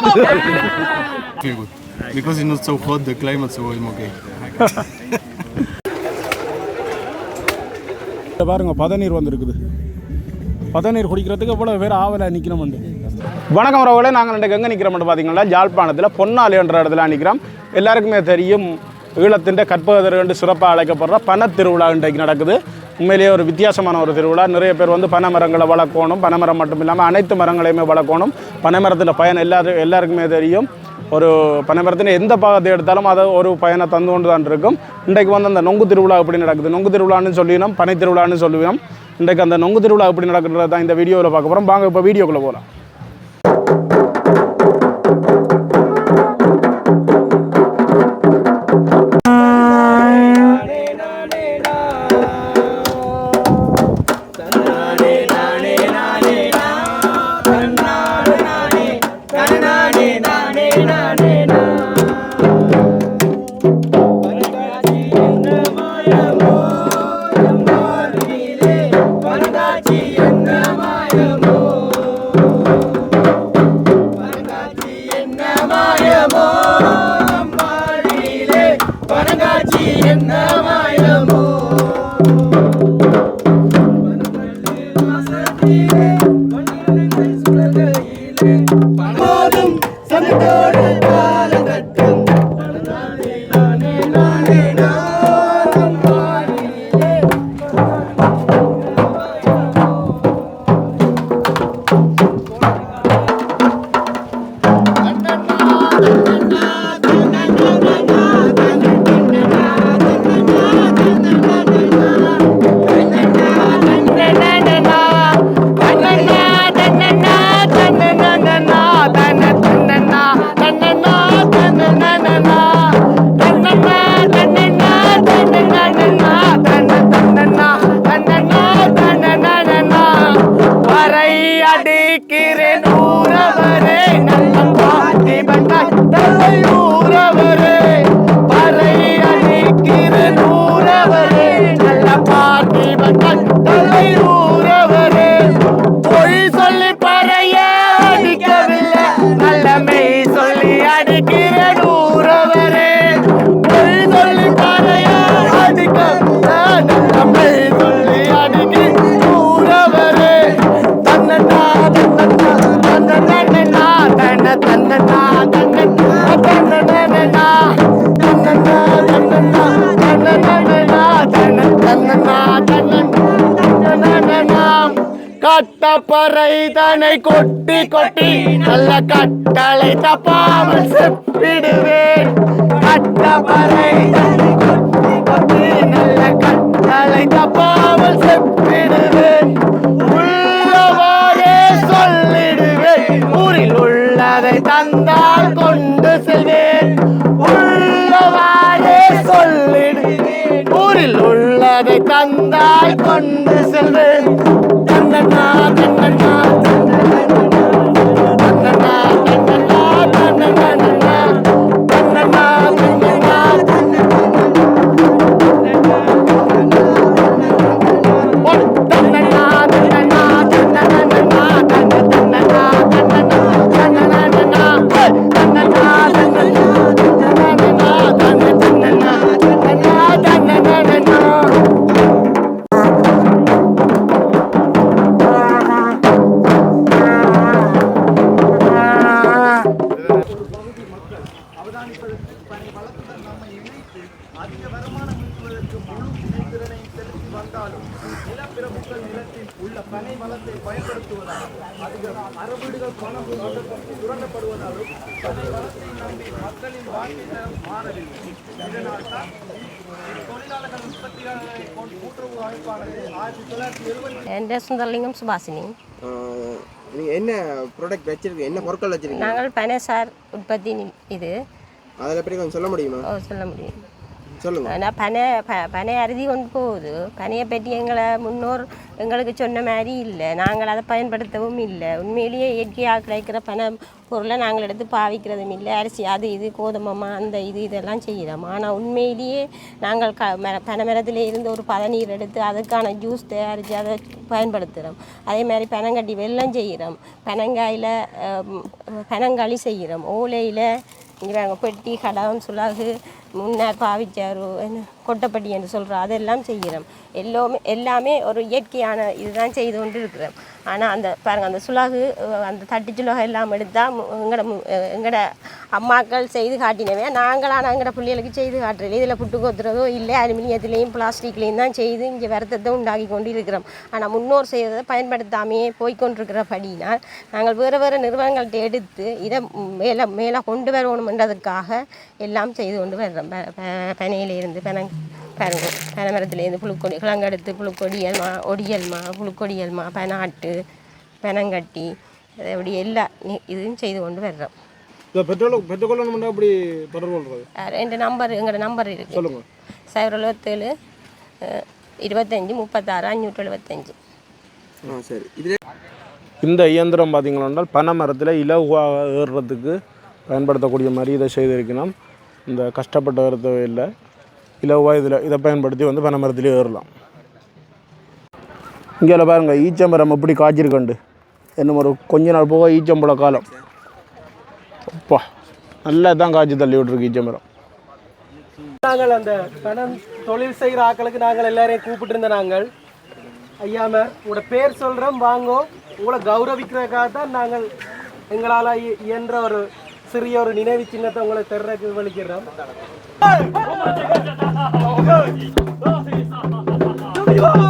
Feel good. Because it's not so hot, the climate, so I'm okay. இதை பாருங்க பதநீர் வந்திருக்குது பதநீர் குடிக்கிறதுக்கு போல பேர் ஆவலாக நிற்கணும்ண்டு வணக்கம் உறவுகளே நாங்கள் ரெண்டு கங்கை நிற்கிறோம் பார்த்தீங்கன்னா ஜாழ்ப்பாணத்தில் பொன்னாலி என்ற இடத்துல நிற்கிறோம் எல்லாருக்குமே தெரியும் ஈழத்தின் கற்பகதர் என்று சிறப்பாக அழைக்கப்படுற பணத்திருவிழா திருவிழா இன்றைக்கு நடக்குது உண்மையிலேயே ஒரு வித்தியாசமான ஒரு திருவிழா. நிறைய பேர் வந்து பனை மரங்களை வளர்க்கணும். பனைமரம் மட்டும் இல்லாமல் அனைத்து மரங்களையுமே வளர்க்கணும். பனைமரத்தில் பயன் எல்லாரும் எல்லாருக்குமே தெரியும். ஒரு பனைமரத்தின் எந்த பாகத்தை எடுத்தாலும் அதை ஒரு பயனை தந்து கொண்டு தான் இருக்கும். இன்றைக்கு வந்து அந்த நொங்கு திருவிழா எப்படி நடக்குது? நொங்கு திருவிழான்னு சொல்லினோம் பனை திருவிழான்னு சொல்லுவோம். இன்றைக்கு அந்த நொங்கு திருவிழா எப்படி நடக்குன்றது தான் இந்த வீடியோவில் பார்க்க போகிறோம் வாங்க இப்போ வீடியோக்குள்ளே போகலாம் பரங்காட்சி என்ன? தப்பறை தனை கொட்டி கொட்டி நல்ல கட்டளை தப்பாமல் செப்பிடுவேன். கட்டப்பறை தனை கொட்டி கொட்டி நல்ல கட்டளை தப்பா கண்ணா கண்ணா சுபாஷினி. நீங்கள் என்ன ப்ராடக்ட் வச்சிருக்கீங்க? என்ன பொருட்கள் வச்சிருக்கீங்க? நாங்கள் பனசார் உற்பத்தி இது. அதில் பற்றி கொஞ்சம் சொல்ல முடியுமா? ஓ சொல்ல முடியும். ஆனால் பனை ப பனை அருதி கொண்டு போகுது. பனையை பற்றி எங்களை முன்னோர் எங்களுக்கு சொன்ன மாதிரி இல்லை. நாங்கள் அதை பயன்படுத்தவும் இல்லை. உண்மையிலேயே இயற்கையாக கிடைக்கிற பனை பொருளை நாங்கள் எடுத்து பாவிக்கிறதும் இல்லை. அரிசி அது இது கோதுமமா அந்த இது இதெல்லாம் செய்கிறோம். ஆனால் உண்மையிலேயே நாங்கள் க மர பனை மரத்தில் இருந்து ஒரு பதநீர் எடுத்து அதுக்கான ஜூஸ் தயாரித்து அதை பயன்படுத்துகிறோம். அதே மாதிரி பனங்கட்டி வெள்ளம் செய்கிறோம். பனங்காயில் பனங்காளி செய்கிறோம். ஓலையில் இங்கே பாருங்க பெட்டி கடம் சுலாகு முன்னர் பாவிச்சாரு என்ன கொட்டப்படி என்று சொல்கிறோம் அதெல்லாம் செய்கிறோம். எல்லாமே எல்லாமே ஒரு இயற்கையான இதுதான் செய்து கொண்டு இருக்கிறோம் ஆனால் அந்த பாருங்க அந்த சுலாகு அந்த தட்டு சுலகம் எல்லாம் எடுத்தால் எங்களோட மு- அம்மாக்கள் செய்து காட்டினவே நாங்களான எங்களோட பிள்ளைகளுக்கு செய்து காட்டுறது இதில் புட்டு கொத்துறதோ இல்லை அலுமினியத்துலேயும் பிளாஸ்டிக்லேயும் தான் செய்து இங்கே வருத்தத்தை உண்டாக்கி கொண்டு இருக்கிறோம் ஆனால் முன்னோர் செய்ததை பயன்படுத்தாமையே போய்கொண்டிருக்கிறபடினால் நாங்கள் வேறு வேறு நிறுவனங்கள்ட்ட எடுத்து இதை மேலே மேலே கொண்டு வரணுமென்றதுக்காக எல்லாம் செய்து கொண்டு வர்றோம். ப- ப- பனையிலிருந்து பனங் பாருங்க பனை மரத்துலேருந்து புழுக்கொடி கிழங்கெடுத்து புழுக்கொடியல்மா ஒடியல்மா புழுக்கொடியல்மா பனாட்டு பனங்கட்டி அப்படி எல்லா இதுவும் செய்து கொண்டு வர்றோம். பெட்ரோல் பெட்ரோல் அப்படி தொடர்பு அஹ் ரெண்டு நம்பர் எங்களோட நம்பர் இருக்குது சொல்லுங்க. சைபர் எழுபத்தேழு இருபத்தஞ்சி முப்பத்தாறு அஞ்சூற்றி எழுபத்தஞ்சி ஆ சரி. இதுல இந்த இயந்திரம் பார்த்தீங்கன்னா பனை மரத்தில் இலகுவாக ஏறுறதுக்கு பயன்படுத்தக்கூடிய மாதிரி இதை செய்திருக்கணும். இந்த கஷ்டப்பட்ட வேறு தேவையில்லை இலவாக இதில் இதை பயன்படுத்தி வந்து பனை ஏறலாம். இங்கே பாருங்கள் ஈச்சம்பரம் எப்படி காய்ச்சிருக்கண்டு. என்ன ஒரு கொஞ்ச நாள் போக ஈச்சம்பழ காலம். அப்பா நல்லா தான் காய்ச்சி தள்ளி விட்ருக்கு ஈச்சம்பரம். நாங்கள் அந்த பணம் தொழில் செய்கிற ஆட்களுக்கு நாங்கள் எல்லாரையும் கூப்பிட்டு இருந்த நாங்கள். ஐயாம உங்களோட பேர் சொல்கிறோம் வாங்கோ. உங்களை கௌரவிக்கிறதுக்காக தான் நாங்கள் எங்களால் இ- இயன்ற ஒரு சிறிய ஒரு நினைவு சின்னத்தை உங்களை தெர்றதுக்கு வலிக்கிறோம் இது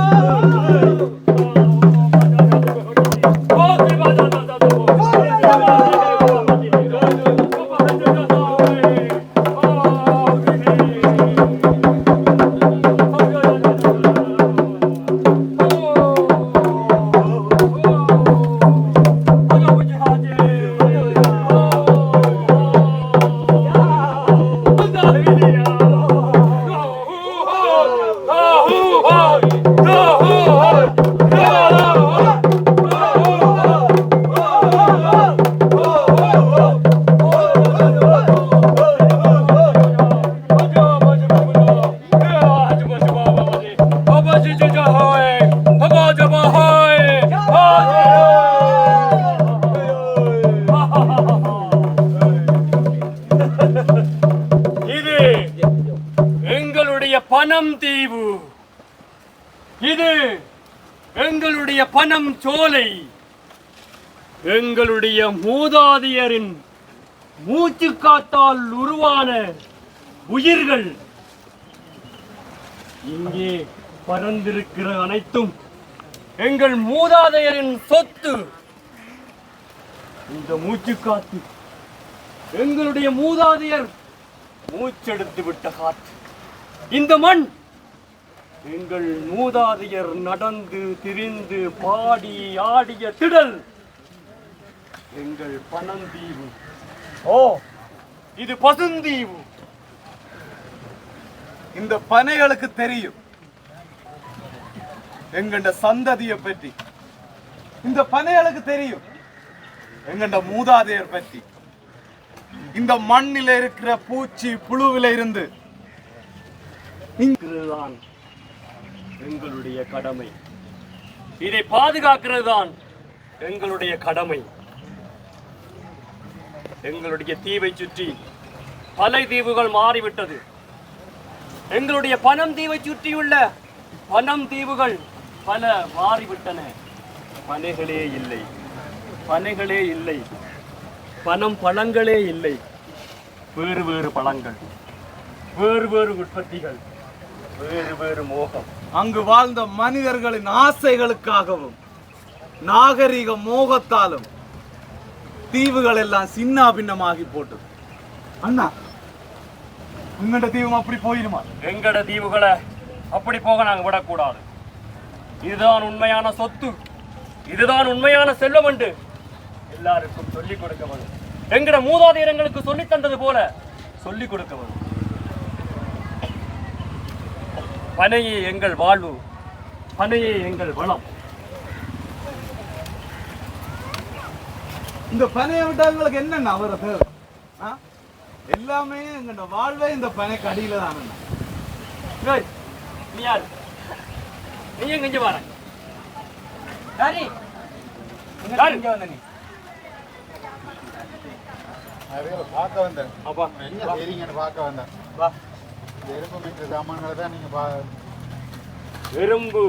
எங்களுடைய மூதாதையரின் மூச்சு காத்தால் உருவான உயிர்கள் இங்கே பறந்திருக்கிற அனைத்தும் எங்கள் மூதாதையரின் சொத்து. இந்த மூச்சு காத்து எங்களுடைய மூதாதையர் மூச்செடுத்து விட்ட காற்று. இந்த மண் எங்கள் மூதாதையர் நடந்து திரிந்து பாடி ஆடிய திடல் எங்கள் பனந்தீவு ஓ. இது பசுந்தீவு. இந்த பனைகளுக்கு தெரியும். எங்கண்ட சந்ததியை பற்றி. இந்த பனைகளுக்கு தெரியும். எங்கண்ட மூதாதையர் பற்றி. இந்த மண்ணில இருக்கிற பூச்சி புழுவில இருந்து. இதுதான் எங்களுடைய கடமை. இதை பாதுகாக்கிறது தான் எங்களுடைய கடமை. எங்களுடைய தீவை சுற்றி பல தீவுகள் மாறிவிட்டது. எங்களுடைய பனம் தீவை சுற்றியுள்ள பனம் தீவுகள் பல மாறிவிட்டன. பனைகளே இல்லை. பனைகளே இல்லை. பனம் பழங்களே இல்லை. வேறு வேறு பழங்கள். வேறு வேறு உற்பத்திகள். வேறு வேறு மோகம். அங்கு வாழ்ந்த மனிதர்களின் ஆசைகளுக்காகவும் நாகரிக மோகத்தாலும் தீவுகள் எல்லாம் சின்ன பின்னமாகி போட்டது. அண்ணா உங்கட தீவும் அப்படி போயிருமா? எங்கட தீவுகளை அப்படி போக நாங்க விடக்கூடாது. இதுதான் உண்மையான சொத்து. இதுதான் உண்மையான செல்வம் என்று எல்லாருக்கும் சொல்லிக் கொடுக்க வரும் எங்கட மூதாதையர் சொல்லி தந்தது போல சொல்லிக் கொடுக்க வரும் பனையே எங்கள் வாழ்வு பனையே எங்கள் வளம். இந்த பனையை விட்டா உங்களுக்கு என்னென்ன அவரை தேவை? எல்லாமே எங்களோட வாழ்வே இந்த பனை கடியில தான் நீ யார்? நீ எங்க இங்க வர யாரு? பார்க்க வந்தேன். அப்பா. எங்க சரிங்கன்னு பார்க்க வந்தேன். வா. எறும்பு மீட்டர் சாமான்களை தான் நீங்க பா எறும்பு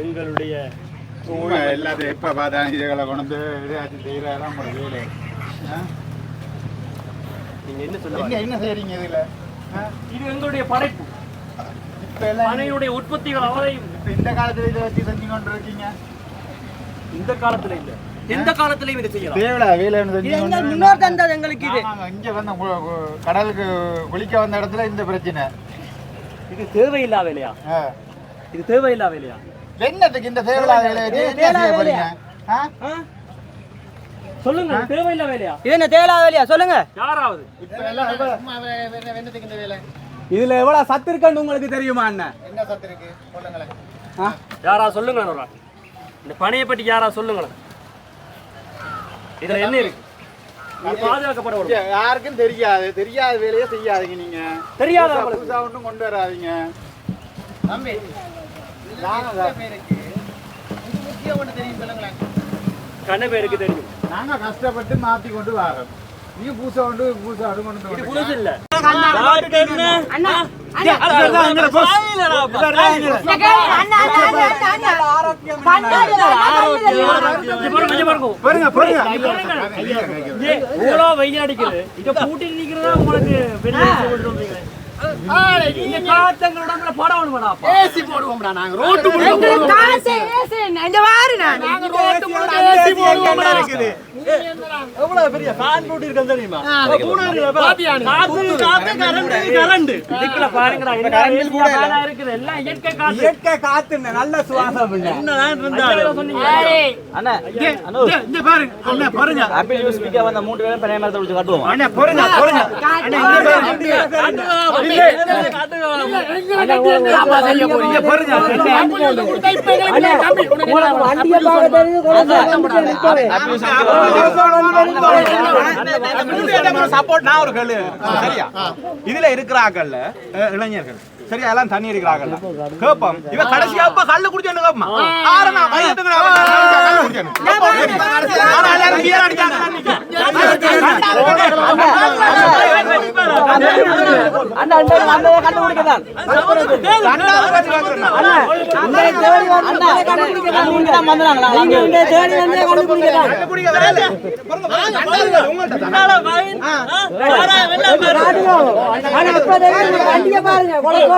எங்களுடைய எல்லாத்தையும் எப்ப பார்த்தா இதுகளை கொண்டு ஏதாச்சும் செய்யறாராம் உங்களுக்கு வேலை ஆ? நீங்க என்ன சொல்ல எங்க என்ன செய்றீங்க இதுல? இது எங்களுடைய படைப்பு பனையுடைய உற்பத்திகள் அவரையும் இந்த காலத்துல இதை வச்சு செஞ்சு கொண்டு இருக்கீங்க இந்த காலத்துல இல்ல எந்த காலத்திலையும் இதை செய்யலாம் தேவையா வேலைன்னு செஞ்சு கொண்டு முன்னோர் தந்தது எங்களுக்கு இது இங்க வந்த கடலுக்கு குளிக்க வந்த இடத்துல இந்த பிரச்சனை இது தேவையில்லா வேலையா. இது தேவையில்லா வேலையா என்னத்துக்கு இந்த தேவையில்லாத வேலையை என்ன போறீங்க? சொல்லுங்க தேவையில்லா வேலையா? இது என்ன தேவையில்லாத வேலையா? சொல்லுங்க. யாராவது? என்னத்துக்கு இந்த வேலை? இதுல எவ்வளவு சத்து இருக்குன்னு உங்களுக்கு தெரியுமா அண்ணன் என்ன சத்து இருக்கு? சொல்லுங்களேன். யாரா சொல்லுங்களேன். இந்த பனையை பற்றி யாரா சொல்லுங்களேன். இதுல என்ன இருக்கு? யாருக்கும் தெரியாது. தெரியாத வேலையை செய்யாதீங்க நீங்க. தெரியாத ஒன்றும் கொண்டு வராதீங்க. தம்பி கண்ண பேருக்கு தெரியும் நாங்க கஷ்டப்பட்டு மாத்தி கொண்டு வரோம். நீங்க பூசா கொண்டு பூசா கொண்டு கொண்டு. புதுசு இல்ல. பாருங்க பாருங்க. இவ்வளவு வெயில் அடிக்குது. இத பூட்டி நிக்கிறதா உங்களுக்கு இந்த காத்தங்கள் உடம்புல படம் வேணுமாடா ஏசி போடுவோம்டா நாங்க. ரோட்டு எவ்வளவு பெரிய ஃபேன் போட்டு தெரியுமா? காத்து காத்து கரண்ட் கரண்ட் இதுக்குள்ள பாருங்கடா என்ன கரண்ட் கூட இருக்குது. எல்லாம் இயற்கை காத்து. இயற்கை காத்து நல்ல சுவாசம் என்னதான் இருந்தாலும். சொன்னீங்க. இங்க பாருங்க அண்ணா. பாருங்க ஆப்பிள் யூஸ் பிக்க வந்த மூணு பேரும் பெரிய மரத்தை விட்டு காட்டுவோம்? அண்ணா பாருங்க பாருங்க அண்ணா இங்க பாருங்க. இங்க பாருங்க. சப்போர்ட் நான் ஒரு கேளு சரியா இதுல இருக்கிறாங்கல்ல அஹ், இளைஞர்கள் சரியா எல்லாம் தண்ணி இருக்கிறாங்கல்ல கேப்பம் இவ கடைசியா இப்ப கல்லு கேப்பமா ஆறு நான் எல்லாரும் அடிச்சாங்க வண்டிய பாருங்க அண்ணா,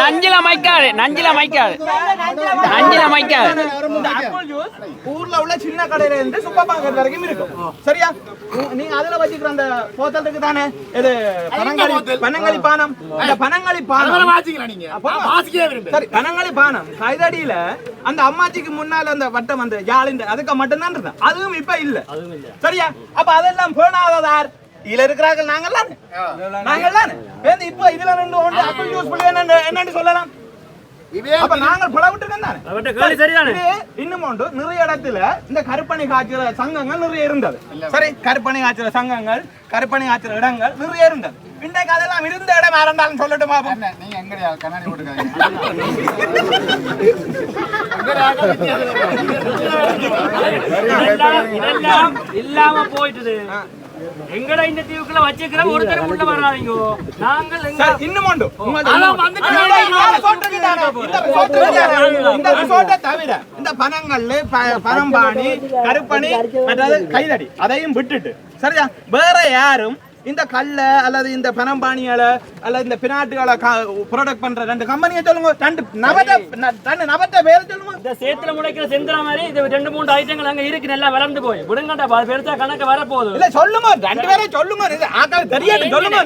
நஞ்சில மைக்காது நஞ்சில மைக்காது நஞ்சில மைக்காது இந்த ஆப்பிள் ஜூஸ். ஊர்ல உள்ள சின்ன கடையில இருந்து சூப்பர் மார்க்கெட் வரைக்கும் இருக்கும். சரியா? உ- நீங்க அதுல வச்சுக்கிற அந்த போத்தல் இருக்கு தானே? இது பனங்களி பனங்களி பானம். அந்த பனங்களி பானம். சரி பனங்களி பானம். கைதடியில அந்த அம்மாச்சிக்கு முன்னால அந்த வட்டம் அந்த யாழிந்த அதுக்கு மட்டும்தான் இருந்தேன். அதுவும் இப்ப இல்ல. சரியா? அப்ப அதெல்லாம் போனாததார் இதுல இருக்கிறார்கள் நாங்கெல்லாம் நாங்கெல்லாம் இப்ப இதுல ரெண்டு ஒன்று ஜூஸ் புள்ளி என்ன என்னன்னு சொல்லலாம். அப்ப நாங்கள் தானே? இன்னும் நிறைய இடத்துல இந்த கருப்பணி காய்ச்சற சங்கங்கள் நிறைய இருந்தது. சரி கருப்பணி காய்ச்சற சங்கங்கள் கருப்பணி காய்ச்சற இடங்கள் நிறைய இருந்தது. இன்றைக்கு அதெல்லாம் இருந்த இடம் இருந்தாலும் சொல்லட்டுமா நீங்க எங்கடையா கண்ணாடி இல்லாம போயிட்டுது. எங்கட இந்த தீவுக்குள்ள வச்சுக்கிற ஒருத்தர் உள்ள வராதீங்க. நாங்கள் இன்னும் இந்த ஐ தவிர இந்த பனங்கல்லு ப- பனம்பாணி கருப்பணி மற்றது கைதடி அதையும் விட்டுட்டு. சரியா? வேற யாரும் இந்த கல்ல அல்லது இந்த பனம்பானியால அல்லது இந்த பினாட்டுகளை ப்ராடக்ட் பண்ற ரெண்டு கம்பெனியை சொல்லுங்க ரெண்டு நபட்ட ரெண்டு நபட்ட பேரை சொல்லுங்க இந்த சேத்துல முளைக்கிற செந்திரா மாதிரி இது ரெண்டு மூணு ஐட்டங்கள் அங்க இருக்கு நல்லா வளர்ந்து போய் விடுங்கடா பெருசா கணக்கு வரப்போகுது இல்ல சொல்லுங்க ரெண்டு பேரும் சொல்லுங்க இது ஆக்கள் தெரியாட்டு சொல்லுங்க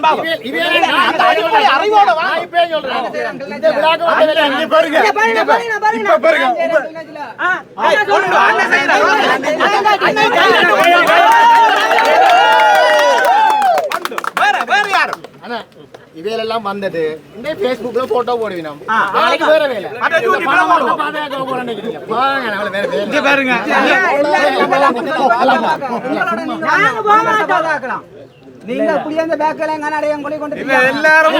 அடிப்படை அறிவோட வாங்க. இங்க பாருங்க இப்ப பாருங்க ஆ, சொல்லுங்க. அண்ணன் செய்யறாரு. அண்ணன் செய்யறாரு. வேற வேற யாரு இவையெல்லாம் வந்துட்டு இந்த ஃபேஸ்புக்ல போட்டோ போடுவினோம். நாளைக்கு வேற வேலை. பாருங்க வேற வேலை. நாங்க நீங்க புளியந்த பேக்கல எங்க நடையம் கொண்டு கொண்டு இல்ல எல்லாரும்.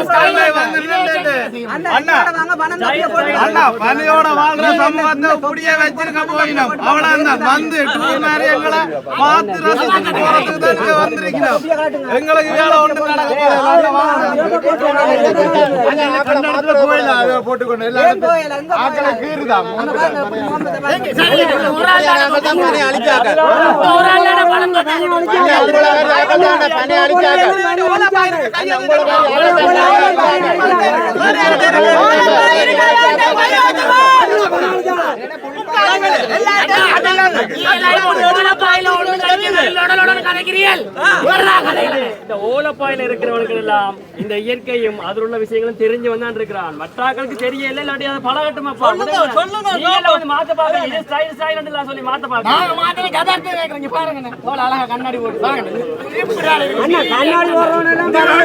அண்ணா. வாங்க பணம் தப்பிய போட்டு அண்ணா பனியோட வாழ்ற சமூகத்தை புடிய வச்சிருக்க போயினோம். அவ்வளவுதான் வந்து டூர் மாதிரி எங்களை பார்த்து ரசிச்சு போறதுக்கு தான் இங்க வந்திருக்கணும் எங்களுக்கு வேலை ஒண்ணு நடக்க போகுது. கோயில போட்டுக்கொண்டு ஆக்களை கீறுதா அழிச்சாங்க ஓலப்பாயில இருக்கிறவனுக்கு எல்லாம் இந்த இயற்கையும் அதில் உள்ள விஷயங்களும் தெரிஞ்சு வந்தான் இருக்கிறான் மற்றாக்களுக்கு தெரியல இல்லாட்டி அதை பழகட்டுமாப்பா மாத்த பாக்க இது ஸ்டைல் ஸ்டைல் சொல்லி மாத்த பாக்க கண்ணாடி போடுறவன் கண்ணாடி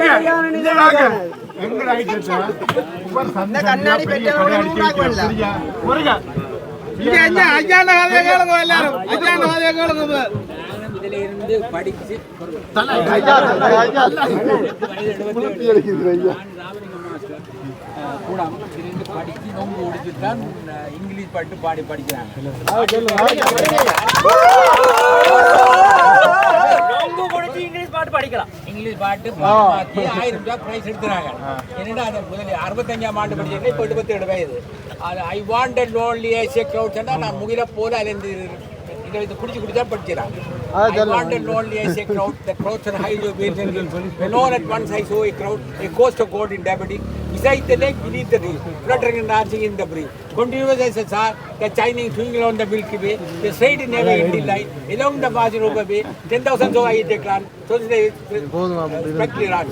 இங்க என்ன? ஐயாண்ட கதையை கேளுங்க எல்லாரும் ஐயாண்ட கதையை கேளுங்க இங்கிலீஷ் பாட்டு பாடி படிக்கிறாங்க படிக்கலாம் இங்கிலீஷ் பாட்டு ஆயிரம் ரூபாய் பிரைஸ் எடுத்துறாங்க என்னடா அது முதல்ல அறுபத்தஞ்சாம் ஆண்டு படிச்சிருக்கேன் இப்போ இருபத்தி ஏழு வயது I wandered lonely as a cloud நான் முகில போல அது இந்த இதை இது குடிச்சு குடிச்சா படிச்சிடறாங்க I wanted lonely as a crowd, the crowds are high When at once I saw a crowd, a coast of God in diabetic, beside the lake, beneath the tree, fluttering and dancing in the breeze. Continuous as a star, the shining twinkle on the Milky Way, the straight in never ending light, along the margin of the bay, ten thousand so I decline, so they spectacly run.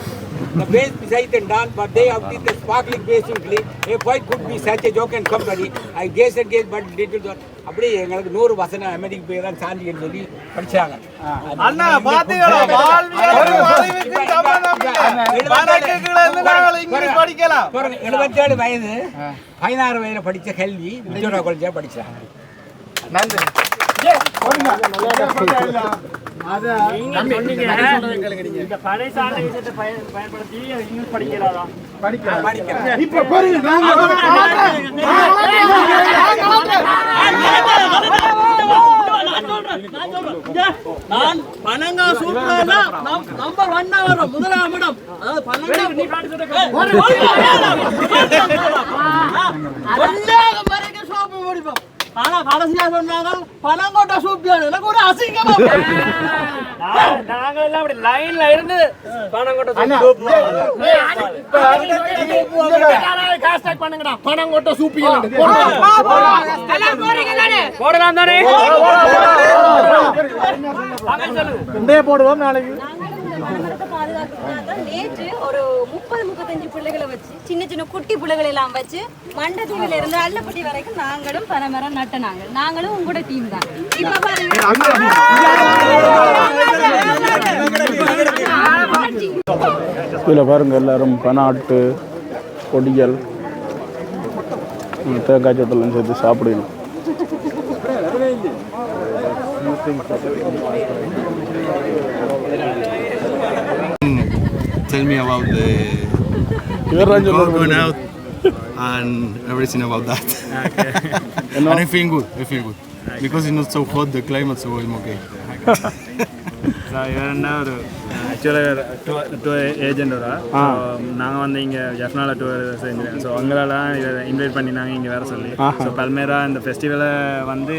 The waves beside and dance, but they outdid the sparkling basin gleam. A fight could be such a joke and company. I gaze and gaze, but little thought. அப்படியே எங்களுக்கு நூறு வசனம் அமெரிக்க போய் தான் சாந்தின்னு சொல்லி படிச்சாங்க. அண்ணா பாத்தீங்களா? படிக்கலாம். 77 வயது பதினாறு வயதுல படிச்ச கல்வி விக்டோரியா காலேஜா படிச்சாங்க. நன்றி. நீங்க இப்ப பாருங்க நான் பனங்கா சூப்பரா நம்பர் ஒன்னா வரும் முதலாம் இடம் அதாவது பனங்கா நீ பாட்டு சொல்ற கொள்ளையாக வரைக்கும் சோப்பு முடிப்போம் ஆனா கடைசியா சொன்னாங்க பனங்கோட்டை சூப்பியாரு. எனக்கு ஒரு அசிங்கமா நாங்க- எல்லாம் அப்படி லைன்ல இருந்து பணம் கொட்ட பணம் கொட்ட சூப்பிங்க போடலாம் தானே? சொல்லுங்க நேற்று ஒரு முப்பது முப்பத்தஞ்சு பிள்ளைகளை வச்சு சின்ன சின்ன குட்டி பிள்ளைகளை எல்லாம் வச்சு மண்டதீவில இருந்து அல்லப்பட்டி வரைக்கும் நாங்களும் பனைமரம் நட்ட நாங்கள் நாங்களும் உங்களோட டீம் தான். இப்ப பாருங்க. இதில் பாருங்க எல்லாரும் பனாட்டு பொடியல் ம், தேங்காய் சட்டெல்லாம் சேர்த்து சாப்பிடணும். Tell me about the going out and everything about that. Okay. and I feel good. I feel good okay. because it's not so hot the climate, so I'm okay. so you don't know. ஆக்சுவலாக tour tour agent ஒரு நாங்கள் வந்து இங்கே ஜஃப்னால tour செஞ்சோம் so அவங்களெல்லாம் இதை invite பண்ணி நாங்கள் இங்கே வர சொல்லி. ஸோ பல்மேரா இந்த ஃபெஸ்டிவலை வந்து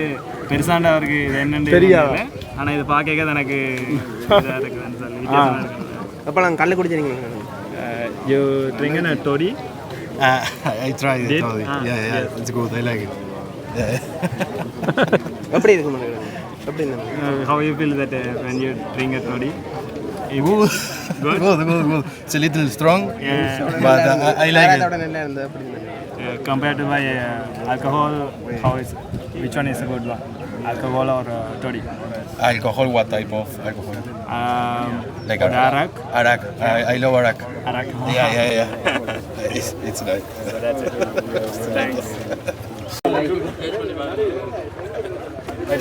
பெருசாண்ட அவருக்கு இது என்னன்னு தெரியாது. ஆனால் இது பார்க்க எனக்கு இதாக இருக்குதுன்னு சொல்லி இருக்குது அப்பெல்லாம் கள்ளு குடிச்சிருக்கீங்க good. I like it. Yeah. எப்படி இருக்கு எப்படி இருந்தது Uh, how you feel that uh, when you good. good, good, good. It's a little strong, yeah. but uh, I, I like it. Uh, compared to my uh, alcohol, how is which one is a good one? Alcohol or uh, toddy? Alcohol, what type of alcohol? Um, like arak. Arak. I, I love arak. Arak. Yeah, yeah, yeah. it's, it's nice. So that's it. Thanks.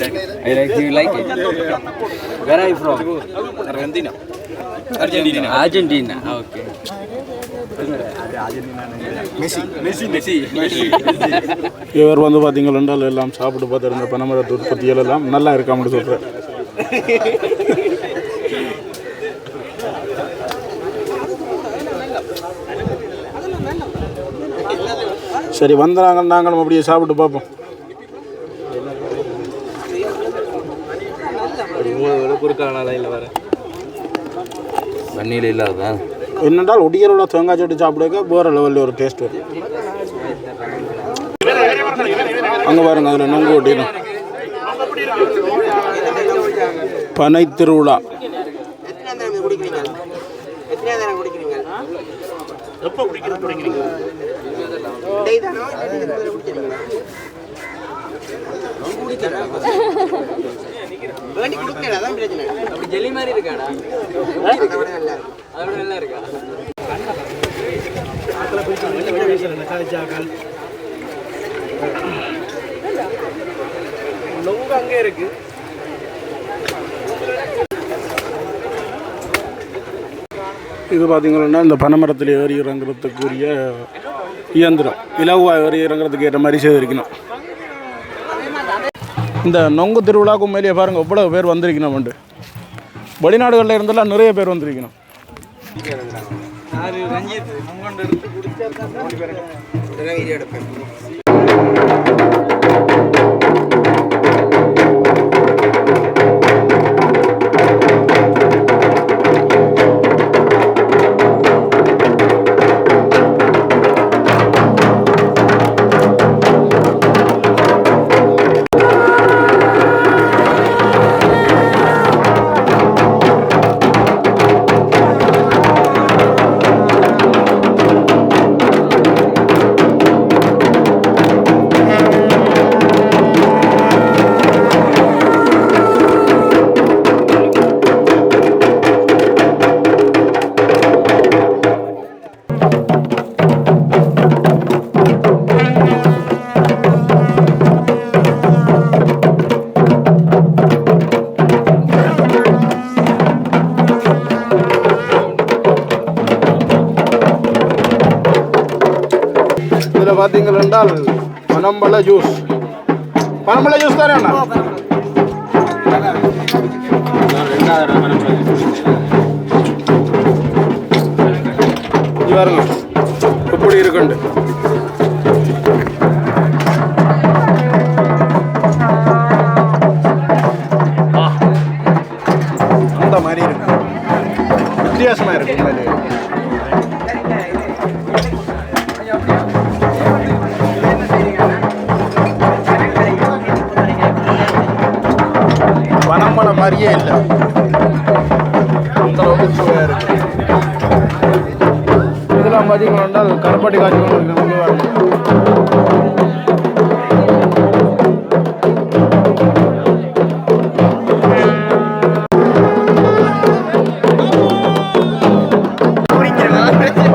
I like you like it. Where are you from? Argentina. Argentina. Argentina. Okay. Messi. Messi. இவர் வந்து பார்த்தீங்கன்னா எல்லாம் சாப்பிட்டு பார்த்துருந்த பனைமரத்து உற்பத்திகள் எல்லாம் நல்லா இருக்காமனு சொல்கிறேன் சரி வந்தாங்க நாங்களும் அப்படியே சாப்பிட்டு பார்ப்போம் வண்ணியில் இல்லாததான் என்னென்றால் ஒடியரோட தேங்காய் சட்டி சாப்பிடுக்க வேற லெவலில் ஒரு டேஸ்ட் வரும் அங்கே பாருங்க அதில் நொங்கு ஒட்டிடும் பனை திருவிழா. எப்போ குடிக்கிறது குடிக்கிறீங்க? டேய் வேண்டி குடிக்கல அதான் பிரச்சனை. அப்படி ஜெல்லி மாதிரி இருக்காடா? அதை விட நல்லா இருக்கு. அதை விட நல்லா இருக்கா? அங்கே இருக்கு. இது பார்த்தீங்கன்னா இந்த பனைமரத்தில் ஏறி இறங்குறதுக்குரிய இயந்திரம். இலகுவாக ஏறி இறங்குறதுக்கு ஏற்ற மாதிரி செய்திருக்கணும் இந்த நொங்கு திருவிழாக்கு மேலேயே பாருங்கள் எவ்வளோ பேர் வந்திருக்கணும் உண்டு வெளிநாடுகளில் இருந்தெல்லாம் நிறைய பேர் வந்திருக்கணும். இதெல்லாம் பனம்பழ ஜூஸ் பனம்பழ ஜூஸ் தானே அண்ணா இது பாருங்க எப்படி இருக்குண்டு மாதிரியே இல்லை. அந்தளவுக்கு சுவையாக இருக்கு. இதெல்லாம் பார்த்தீங்கன்னா கருப்பட்டி காய்ச்சி கொண்டு இருக்கு.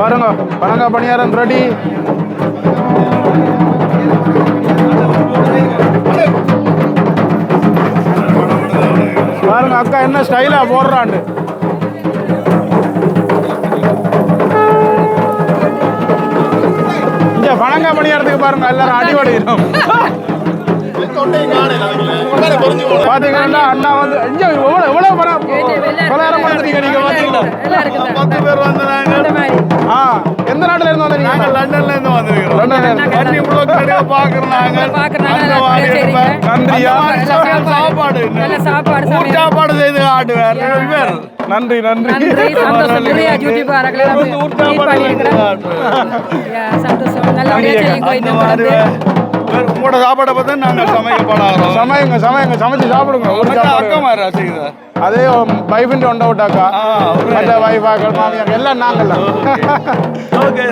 பாருங்க பாருங்க பனங்காய் பணியாரம் ரெடி. அக்கா என்ன ஸ்டைலா போடுறாண்டு இங்க பனங்காய் பணியாரத்துக்கு பாருங்க எல்லாரும் அடிபடுகிறோம் பாத்தீங்கன்னா அண்ணா வந்து இங்க எவ்வளவு எவ்வளவு பணம்? வந்துட்டீங்க நீங்க பாத்தீங்களா? பத்து பேர் வந்தாங்க. எந்த நாட்டுல இருந்து வந்தீங்க? நாங்க லண்டன்ல இருந்து வந்திருக்கிறோம். லண்டன்ல இருந்து. கடையை பாக்குறாங்க அந்த மாதிரி இருப்பேன். நன்றியா? அந்த மாதிரி சாப்பாடு ஊர் சாப்பாடு செய்து ஆடுவார் இவர். நன்றி நன்றி. சந்தோஷம். நிறைய யூடியூபர்களை நம்ம ஊர் சாப்பாடு. சந்தோஷம். செய்யுங்க இந்த மாதிரி உங்களோட சாப்பாடை பத்தி நாங்க சமைக்கப்படாகிறோம் சமையுங்க சமையுங்க. சமைச்சு சாப்பிடுங்க. ஒரு அக்கா சாப்பாடு. மாதிரி அதே வைஃபின் ஒண்ட விட்டாக்கா? மற்ற வைஃபாக்கள் மாமியார் எல்லாம் நாங்கள்லாம் ஓகே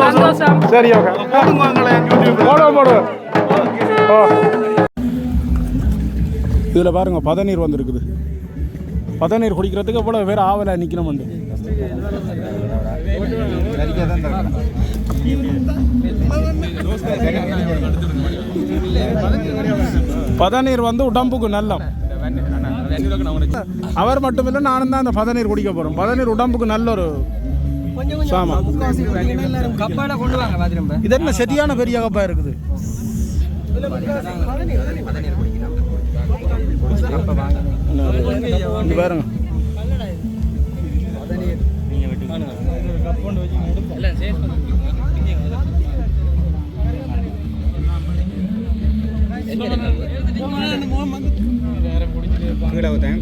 சந்தோஷம். சரி ஓகே. போடுங்க உங்களை யூடியூப் போடுவோம் போடுவோம் ஓ இதில் பாருங்க பதநீர் வந்திருக்குது. பதநீர் குடிக்கிறதுக்கு எவ்வளோ பேர் ஆவலை நிற்கணும்ண்டு பதநீர் வந்து உடம்புக்கு நல்லம். அவர் மட்டுமில்லை நானும் தான் அந்த பதநீர் குடிக்க போகிறோம் பதநீர் உடம்புக்கு நல்ல ஒரு இது என்ன சரியான பெரிய கப்பா இருக்குது?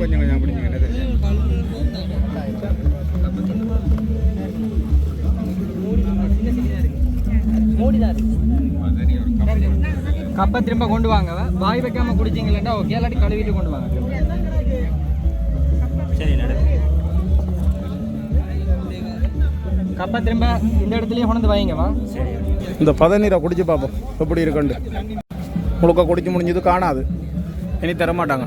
கொஞ்சம் கொஞ்சம் பிடிச்சிங்க கப்பை திரும்ப கொண்டு வாங்க. வாய் வைக்காம குடிச்சீங்களா ஓகே. இல்லாட்டி கழுவிட்டு கொண்டு வாங்க. கப்பை திரும்ப இந்த இடத்துலயே கொண்டு வைங்கம்மா இந்த பதநீரை குடிச்சு பார்ப்போம். எப்படி இருக்குண்டு முழுக்க குடிச்சு முடிஞ்சது காணாது. இனி தரமாட்டாங்க.